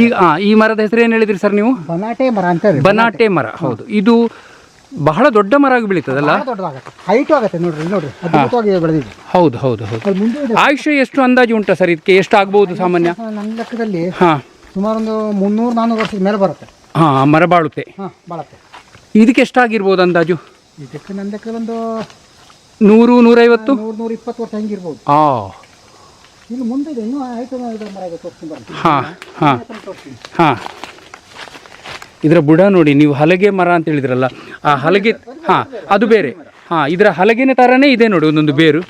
ಈಗ ಆ, ಈ ಮರದ ಹೆಸರು ಏನು ಹೇಳಿದ್ರಿ ಸರ್ ನೀವು? ಬನಾಟೆ ಮರ ಅಂತ ಹೇಳಿ. ಬನಾಟೆ ಮರ ಹೌದು. ಇದು ಬಹಳ ದೊಡ್ಡ ಮರ ಆಗಿ ಬೆಳೀತದಲ್ಲ? ಬಹಳ ದೊಡ್ಡದಾಗತ್ತೆ. ಹೈಟು ಆಗುತ್ತೆ ನೋಡ್ರಿ ಇಲ್ಲಿ ನೋಡ್ರಿ ಅದ್ಭುತವಾಗಿ ಬೆಳೆದಿದೆ. ಹೌದು ಹೌದು ಹೌದು. ಅದು ಮುಂದೆ ಇದೆ. ಆಯುಷ್ಯ ಎಷ್ಟು ಅಂದಾಜು ಉಂಟಾ ಸರ್ ಇದಕ್ಕೆ? ಎಷ್ಟು ಆಗಬಹುದು ಸಾಮಾನ್ಯ? ನನ್ನ ಲೆಕ್ಕದಲ್ಲಿ ಹಾಂ. ಸುಮಾರು ಒಂದು ಮುನ್ನೂರು ನಾನ್ನೂರು ವರ್ಷದ ಮೇಲೆ ಬರುತ್ತೆ. ಹಾಂ ಮರ ಬಾಳುತ್ತೆ. ಹಾಂ ಬಾಳತ್ತೆ. ಇದಕ್ಕೆ ಎಷ್ಟಾಗಿರ್ಬೋದು ಅಂದಾಜು? ಇದಕ್ಕೆ ನನ್ನ ಲೆಕ್ಕದಲ್ಲಿ ಒಂದು ನೂರು ನೂರೈವತ್ತು? ನೂರು ನೂರ ಇಪ್ಪತ್ತು ವರ್ಷ ಹೆಂಗಿರ್ಬೋದು. ಆ. ಇಲ್ಲಿ ಮುಂದೆ ಇದೆ. ಇನ್ನೂ ಮರ ಇದೆ. ತೋರಿಸ್ತೀನಿ ಬರ್ತೀನಿ. ಹಾಂ ಹಾಂ. ತೋರಿಸ್ತೀನಿ. ಹಾಂ. ಇದರ ಬುಡ ನೋಡಿ ನೀವು ಹಲಗೆ ಮರ ಅಂತ ಹೇಳಿದ್ರಲ್ಲ ಆ ಹಲಗೆ ಹಾಂ ಅದು ಬೇರೆ. ಹಾಂ ಇದರ ಹಲಗಿನ ಥರನೇ ಇದೆ ನೋಡಿ ಒಂದೊಂದು ಬೇರು.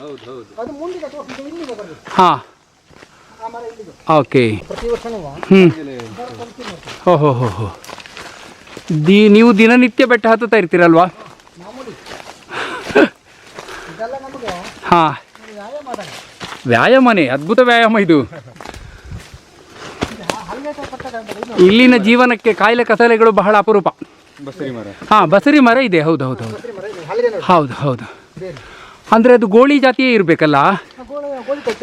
ಹಾಂ. ಓಕೆ. ಹ್ಞೂ ಹೋ ಹೋ ಹೋ ಹೋ. ದಿ ನೀವು ದಿನನಿತ್ಯ ಬೆಟ್ಟ ಹತ್ತುತ್ತಾ ಇರ್ತೀರಲ್ವಾ? ಹಾಂ. ವ್ಯಾಯಾಮನೇ ಅದ್ಭುತ ವ್ಯಾಯಾಮ ಇದು. ಇಲ್ಲಿನ ಜೀವನಕ್ಕೆ ಕಾಯಿಲೆ ಕಸಲೆಗಳು ಬಹಳ ಅಪರೂಪ. ಹಾ ಬಸರಿ ಮರ ಇದೆ ಹೌದು ಹೌದು ಹೌದು. ಹೌದು ಹೌದು. ಅಂದ್ರೆ ಅದು ಗೋಳಿ ಜಾತಿಯೇ ಇರಬೇಕಲ್ಲ?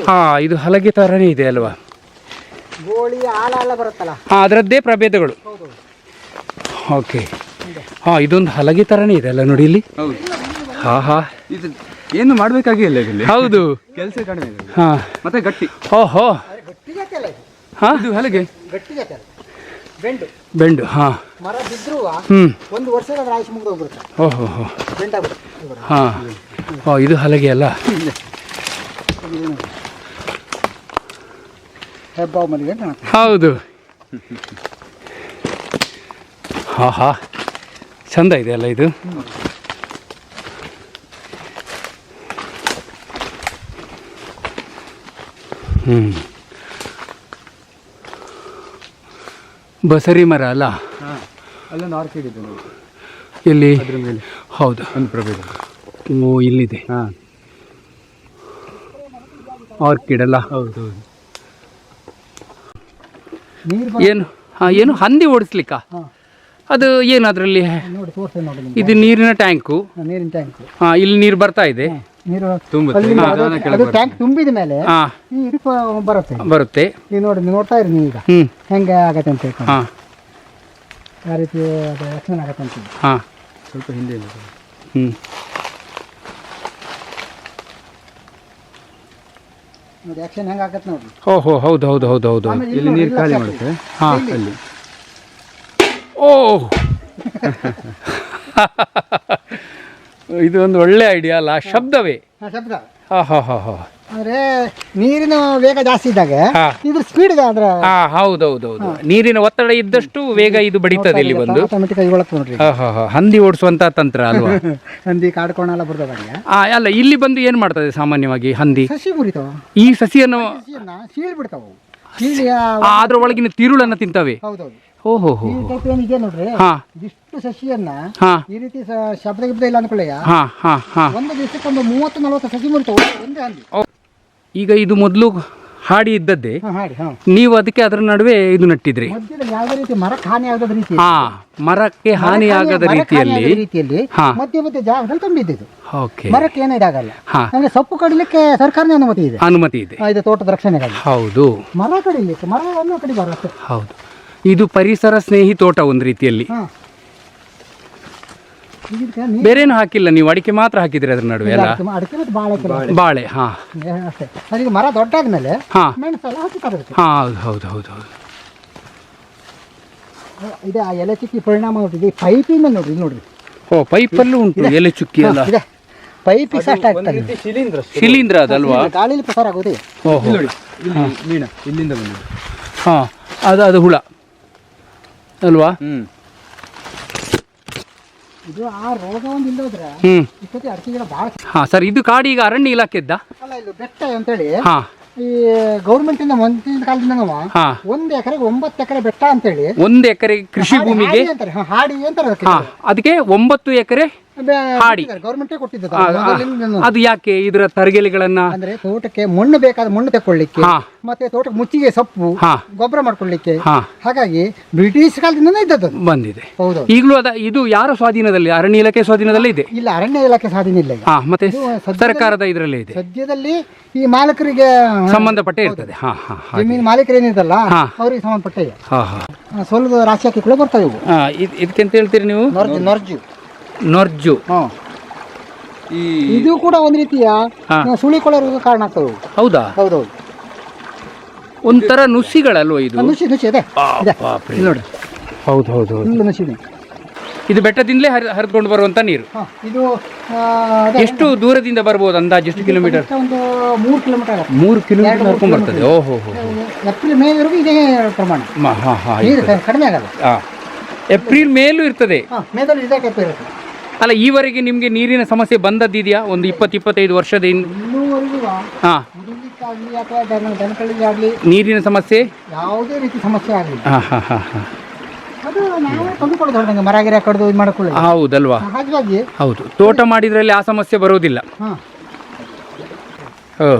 ಹಾಂ ಇದು ಹಲಗೆ ಥರನೇ ಇದೆ ಅಲ್ವಾ? ಹಾ ಅದರದ್ದೇ ಪ್ರಭೇದಗಳು. ಹೌದು ಓಕೆ. ಹಾ ಇದೊಂದು ಹಲಗೆ ಥರನೇ ಇದೆ ಅಲ್ಲ ನೋಡಿ ಇಲ್ಲಿ? ಹಾ ಹಾ. ಹಾಂ ಏನು ಮಾಡಬೇಕಾಗಿಲ್ಲ ಇಲ್ಲಿ ಹೌದು. ಕೆಲಸ ಕಡಿಮೆ ಹಾ ಹಾಂ. ಮತ್ತೆ ಗಟ್ಟಿ. ಓಹೋ ಗಟ್ಟಿ ಜಾತಿ ಅಲ್ಲ ಇದು. ಹಾಂ? ಇದು ಹಲಗೆ? ಗಟ್ಟಿ ಜಾತಿ ಅಲ್ಲ. ಬೆಂಡು. ಬೆಂಡು ಹಾ. ಮರ ಬಿದ್ದರೂ ಹ್ಞೂ ಒಂದು ವರ್ಷದ ಅದ್ರ ಆಯುಷ್ ಮುಗಿದು ಹೋಗ್ಬಿಡುತ್ತೆ. ಓಹೋ ಹೋ ಬೆಂಡಾಗ್ಬಿಡುತ್ತೆ. ಇವಾಗ. ಹಾ ಓ ಇದು ಹಲಗೆ ಅಲ್ಲ? ಹೆಬ್ಬಾವು ಮಲ್ಲಿಗೆ ಅಂತ ಕಾಣುತ್ತೆ. ಹೌದು. ಹಾ ಹಾ. ಚಂದ ಇದೆ ಅಲ್ಲ ಇದು? ಬಸರಿ ಮರ ಅಲ್ಲ? ಹಾಂ ಅಲ್ಲೊಂದು ಆರ್ಕಿಡ್ ಇದೆ ಇಲ್ಲಿ ಅದ್ರ ಮೇಲೆ. ಹೌದು. ಒಂದು ಪ್ರಭೇದ. ಓ ಇಲ್ಲಿದೆ. ಹಾಂ. ಆರ್ಕಿಡ್ ಅಲ್ಲ? ಹೌದು ಹೌದು. ಏನು? ಹಾಂ ಏನು? ಹಂದಿ ಓಡಿಸ್ಲಿಕ್ಕ? ಅದು ಏನು ಅದರಲ್ಲಿ ಇದು ನೀರಿನ ಟ್ಯಾಂಕು. ನೀರಿನ ಟ್ಯಾಂಕು. ಹಾಂ ಇಲ್ಲಿ ನೀರು ಬರ್ತಾ ಇದೆ. ನೀರು ತುಂಬ ಅಲ್ಲಿ ಅದು- ಅದು ಟ್ಯಾಂಕ್ ತುಂಬಿದ ಮೇಲೆ ಹಾಂ. ಈ ಇದಕ್ಕೆ ಬರುತ್ತೆ. ಬರುತ್ತೆ. ನೀವು ನೋಡಿ ನೀವು ನೋಡ್ತಾ ಇರಿ ನೀವು ಈಗ ಹೆಂಗೆ ಆಗತ್ತೆ ಅಂತ ಹೇಳ್ಕೊಂಡು. ಆ ಯಾವ ರೀತಿ ಅದು ಲಕ್ಷಣ ಆಗತ್ತೆ ಅಂತ ಹೇಳಿ. ಹಾ. ಸ್ವಲ್ಪ ಹಿಂದೆ ಹ್ಞೂ ನೋಡಿ ಆಕ್ಷನ್ ಹೆಂಗೆ ಆಗತ್ತೆ ನೋಡಿ. ಓ ಹೋ ಹೌದು ಹೌದು ಹೌದು ಹೌದು ಹೌದು. ಆಮೇಲೆ ಇಲ್ಲಿ ನೋಡಿ, ನೀರು ಖಾಲಿ ಮಾಡುತ್ತೆ. ಹಾಂ. ಅಲ್ಲಿ. ಓ. ಇದು ಒಂದು ಒಳ್ಳೆ ಐಡಿಯಾ ಅಲ್ಲ? ಶಬ್ದವೇ. ಹಾಂ ಶಬ್ದ. ಹಾಂ ಹಾಂ ಹಾಂ ಹಾಂ. ಅಂದ್ರೆ ನೀರಿನ ವೇಗ ಜಾಸ್ತಿ ಇದ್ದಾಗ ಹಾ. ಇದ್ರ ಸ್ಪೀಡ್ ಅಂದ್ರೆ ಹಾಂ ಹೌದು ಹೌದು ಹೌದು ನೀರಿನ ಒತ್ತಡ ಇದ್ದಷ್ಟು ವೇಗ ಇದು ಬಡಿತದೆ ಇಲ್ಲಿ ಬಂದು. ಆಟೋಮೆಟಿಕ್ ಆಗಿ ಒಳಕ್ಕೆ ನೋಡ್ರಿ ಹಾಂ ಹಾಂ ಹಾಂ. ಹಂದಿ ಓಡಿಸುವಂತ ತಂತ್ರ ಅಲ್ವಾ? ಹಂದಿ ಬರ್ತದೆ ಹಂಗೆ ಆ, ಅಲ್ಲ ಇಲ್ಲಿ ಬಂದು ಏನ್ ಮಾಡ್ತದೆ ಸಾಮಾನ್ಯವಾಗಿ ಹಂದಿ? ಸಸಿ ಮುರಿತಾವ ಈ ಸಸಿಯನ್ನು ಸಸಿಯನ್ನ ಸೀಳ್ ಬಿಡ್ತಾವ ಅದ್ರ ಒಳಗಿನ ತಿರುಳನ್ನ ತಿಂತವೆ. ಹೌದೌದು. ಓ ಹೋ ಹೋ ಈ ಟೈಪ್ ಏನಿದೆ ನೋಡ್ರಿ. ಹಾಂ. ಇದಿಷ್ಟು ಸಸಿಯನ್ನ ಹಾಂ. ಈ ರೀತಿ ಸ- ಶಬ್ದ ಗಿಬ್ದ ಇಲ್ಲ ಅನ್ಕೊಳ್ಳಯ್ಯ? ಹಾಂ ಹಾಂ ಹಾಂ. ಒಂದು ದಿವಸಕ್ಕೆ ಒಂದು ಮೂವತ್ತು ನಲವತ್ತು ಸಸಿ ಮುರಿತಾವ ಒಂದೇ ಹಂದಿ. ಈಗ ಇದು ಮೊದಲು ಹಾಡಿ ಇದ್ದದ್ದೇ ಹಾಂ ಹಾಡಿ ಹಾಂ. ನೀವು ಅದಕ್ಕೆ ಅದರ ನಡುವೆ ಇದು ನಟ್ಟಿದ್ರಿ. ಮಧ್ಯದಲ್ಲಿ ಯಾವುದೇ ರೀತಿ ಮರಕ್ಕೆ ಹಾನಿ ಆಗದ ರೀತಿ ಹಾ ಮರಕ್ಕೆ ಹಾನಿಯಾಗದ ರೀತಿಯಲ್ಲಿ. ರೀತಿಯಲ್ಲಿ ಹಾ. ಮಧ್ಯ ಮಧ್ಯ ಜಾಗದಲ್ಲಿ ತುಂಬಿದ್ದು ಓಕೆ. ಮರಕ್ಕೆ ಏನೂ ಇದಾಗಲ್ಲ. ಹಾ. ಅಂದ್ರೆ ಸೊಪ್ಪು ಕಡಿಲಿಕ್ಕೆ ಸರ್ಕಾರ ಅನುಮತಿ ಇದೆ. ಅನುಮತಿ ಇದೆ. ಆ, ಇದು ತೋಟದ ರಕ್ಷಣೆಗಾಗಿ. ಹೌದು. ಮರ ಕಡಿಲಿಕ್ಕೆ ಮರವನ್ನು ಕಡಿಬಾರ್ದು ಹೌದು. ಇದು ಪರಿಸರ ಸ್ನೇಹಿ ತೋಟ ಒಂದು ರೀತಿಯಲ್ಲಿ. ಹಾಂ. ಬೇರೇನು ಹಾಕಿಲ್ಲ ನೀವು ಅಡಿಕೆ ಮಾತ್ರ ಹಾಕಿದ್ರಿ ಅದ್ರ ನಡುವೆ ಅಲ್ಲ? ಅಡಿಕೆ ಮತ್ತು ಬಾಳೆ ಕೆಲವು. ಬಾಳೆ ಹಾ. ಅಷ್ಟೇ. ಅದೀಗ ಮರ ದೊಡ್ಡಾದ್ಮೇಲೆ ಹಾ. ಮೆಣಸೆಲ್ಲ ಹಾಕಿ ಹಾ ಹೌದು ಹೌದು ಹೌದು ಹೌದು. ಇದೆ ಆ ಎಲೆ ಚುಕ್ಕಿ ಪರಿಣಾಮ ನೋಡ್ರಿ ಈ ಪೈಪಿಂದ ನೋಡ್ರಿ ನೋಡ್ರಿ. ಓ ಪೈಪಲ್ಲೂ ಉಂಟು ಎಲೆ ಚುಕ್ಕಿ ಅಲ್ಲ ಇದೆ. ಪೈಪಿಗೆ ಅಷ್ಟ ಆಗ್ತದೆ ಶಿಲೀಂಧ್ರ ಶಿಲೀಂಧ್ರ ಅದಲ್ವಾ? ಗಾಳಿಲಿ ಪ್ರಸಾರ ಆಗೋದೇ ಓಹೋ. ನೋಡಿ ಇಲ್ಲಿ ಮೀನ ಇಲ್ಲಿಂದ ಬಂದಿದೆ ಹಾ ಅದು ಅದು ಹುಳ. ಅಲ್ವಾ? ಹ್ಮ್. ಇದು ಆ ರೋಗ ಒಂದು ಇಲ್ಲೋದ್ರೆ ಹ್ಮ್. ಇಷ್ಟೊತ್ತಿ ಅಡಿಕೆ ಗಿಡ ಭಾಳ ಹಾ ಸರ್. ಇದು ಕಾಡು ಈಗ ಅರಣ್ಯ ಇಲಾಖೆದ್ದ ಅಲ್ಲ ಇಲ್ಲಿ ಬೆಟ್ಟ ಅಂತೇಳಿ. ಹಾ. ಈ ಗೌರ್ಮೆಂಟಿಂದ ಮುಂದಿನ ಕಾಲದಿಂದ ನಾವು ಹಾ. ಒಂದು ಎಕರೆಗೆ ಒಂಬತ್ತು ಎಕರೆ ಬೆಟ್ಟ ಅಂತೇಳಿ. ಒಂದು ಎಕರೆ ಕೃಷಿ ಭೂಮಿಗೆ? ಹಾಡಿ ಅಂತಾರೆ. ಹಾ, ಹಾಡಿ ಅಂತಾರೆ ಅದಕ್ಕೆ. ಹಾ. ಅದಕ್ಕೆ ಒಂಬತ್ತು ಎಕರೆ ಹಾಡಿ. ಗೌರ್ಮೆಂಟೇ ಕೊಟ್ಟಿದ್ದು ಅದು ಯಾಕೆ ಇದರ ತರಗೆಲೆಗಳನ್ನ? ಅಂದ್ರೆ ತೋಟಕ್ಕೆ ಮಣ್ಣು ಬೇಕಾದ ಮಣ್ಣು ತಕೊಳ್ಳಿಕ್ಕೆ ಮತ್ತೆ ತೋಟಕ್ಕೆ ಮುಚ್ಚಿಗೆ ಸೊಪ್ಪು ಗೊಬ್ಬರ ಮಾಡ್ಕೊಳ್ಳಿಕ್ಕೆ. ಹಾಗಾಗಿ ಬ್ರಿಟಿಷ್ ಕಾಲದಿಂದ ಇದ್ದದ್ದು ಬಂದಿದೆ. ಹೌದು. ಈಗಲೂ ಅದ ಇದು ಯಾರ ಸ್ವಾಧೀನದಲ್ಲಿ? ಅರಣ್ಯ ಇಲಾಖೆ ಸ್ವಾಧೀನದಲ್ಲಿ ಇದೆ. ಇಲ್ಲ ಅರಣ್ಯ ಇಲಾಖೆ ಸ್ವಾಧೀನ ಇಲ್ಲ ಮತ್ತೆ ಸರ್ಕಾರದ ಇದರಲ್ಲಿ ಇದೆ. ಸದ್ಯದಲ್ಲಿ ಈ ಮಾಲೀಕರಿಗೆ ಸಂಬಂಧಪಟ್ಟೆ ಇರ್ತದೆ. ಹಾ ಹಾ ಹಾ ಜಮೀನು ಮಾಲೀಕರು ಏನಿದಲ್ಲ ಅವ್ರಿಗೆ ಸಂಬಂಧಪಟ್ಟ ಸ್ವಲ್ಪ ರಾಶಿ ಹಾಕಿ ಕೂಡ ಬರ್ತವೆ ಇದಕ್ಕೆ ಅಂತ ಹೇಳ್ತೀರಿ ನೀವು? ನೊರ್ಜು. ನೊರ್ಜು. ಹಾಂ. ಈ ಇದು ಕೂಡ ಒಂದು ರೀತಿಯ ಹಾ. ಆ, ಸುಳಿಕೊಳ್ಳಲು ಕಾರಣ ಆಗ್ತದೆ. ಹೌದಾ? ಹೌದೌದು. ಒಂಥರ ನುಸಿಗಳಲ್ವ ಇದು? ನುಸಿ ನುಸಿ ಅದೇ. ಇದೆ. ಬಾಪ್ರೆ. ಇಲ್ಲಿ ನೋಡಿ. ಹೌದು ಹೌದು ಫುಲ್ ನುಸಿ ಇದೆ ಇದು ಬೆಟ್ಟದಿಂದಲೇ ಹರಿ ಹರಿದುಕೊಂಡು ಬರುವಂತ ನೀರು. ಹಾ, ಇದು ಆ, ಅದೇ. ಎಷ್ಟು ದೂರದಿಂದ ಬರ್ಬೋದು ಅಂದಾಜು ಎಷ್ಟು ಕಿಲೋಮೀಟರ್? ಕನಿಷ್ಠ ಒಂದು ಮೂರು ಕಿಲೋಮೀಟರ್ ಆಗುತ್ತೆ. ಮೂರು ಕಿಲೋಮೀಟರ್ ನಡ್ಕೊಂಡು ಬರ್ತದೆ. ಓಹೋ ಹೋ ಏಪ್ರಿಲ್ ಮೇವರೆಗೂ ಇದೇ ಪ್ರಮಾಣ. ಮ- ಹಾ ಹಾ ನೀರು ಕಡಿಮೆ ಆಗಲ್ಲ. ಹಾ ಏಪ್ರಿಲ್ ಮೇಲೂ ಇರ್ತದೆ. ಹಾ ಮೇದಲ್ಲಿ ಇದೇ ಟೈಪ್ ಇರುತ್ತೆ. ಅಲ್ಲ ಈವರೆಗೆ ನಿಮಗೆ ನೀರಿನ ಸಮಸ್ಯೆ ಬಂದದ್ದಿದೆಯಾ? ಒಂದು ಇಪ್ಪತ್ತು ಇಪ್ಪತ್ತೈದು ವರ್ಷದ ಇನ್ ಇನ್ನೂವರೆಗೂ ಹಾ. ಕುಡಿಲಿಕ್ಕಾಗಲಿ ಅಥವಾ ದನ ದನಗಳಿಗೆ ಆಗಲಿ ನೀರಿನ ಸಮಸ್ಯೆ? ಯಾವುದೇ ರೀತಿ ಸಮಸ್ಯೆ ಆಗಲಿ. ಹಾ ಹಾ ಹಾ ಹಾ. ಅದು ನಾವೇ ತಂದುಕೊಡೋದು ಹೊರಟಂಗೆ ಮರ ಗಿರ ಕಡ್ದು ಇದು ಮಾಡ್ಕೊಳ್ಳಿ ಹೌದಲ್ವಾ? ಹಾಗಾಗಿ ಹೌದು. ತೋಟ ಮಾಡಿದ್ರಲ್ಲಿ ಆ ಸಮಸ್ಯೆ ಬರೋದಿಲ್ಲ. ಹಾಂ. ಓ.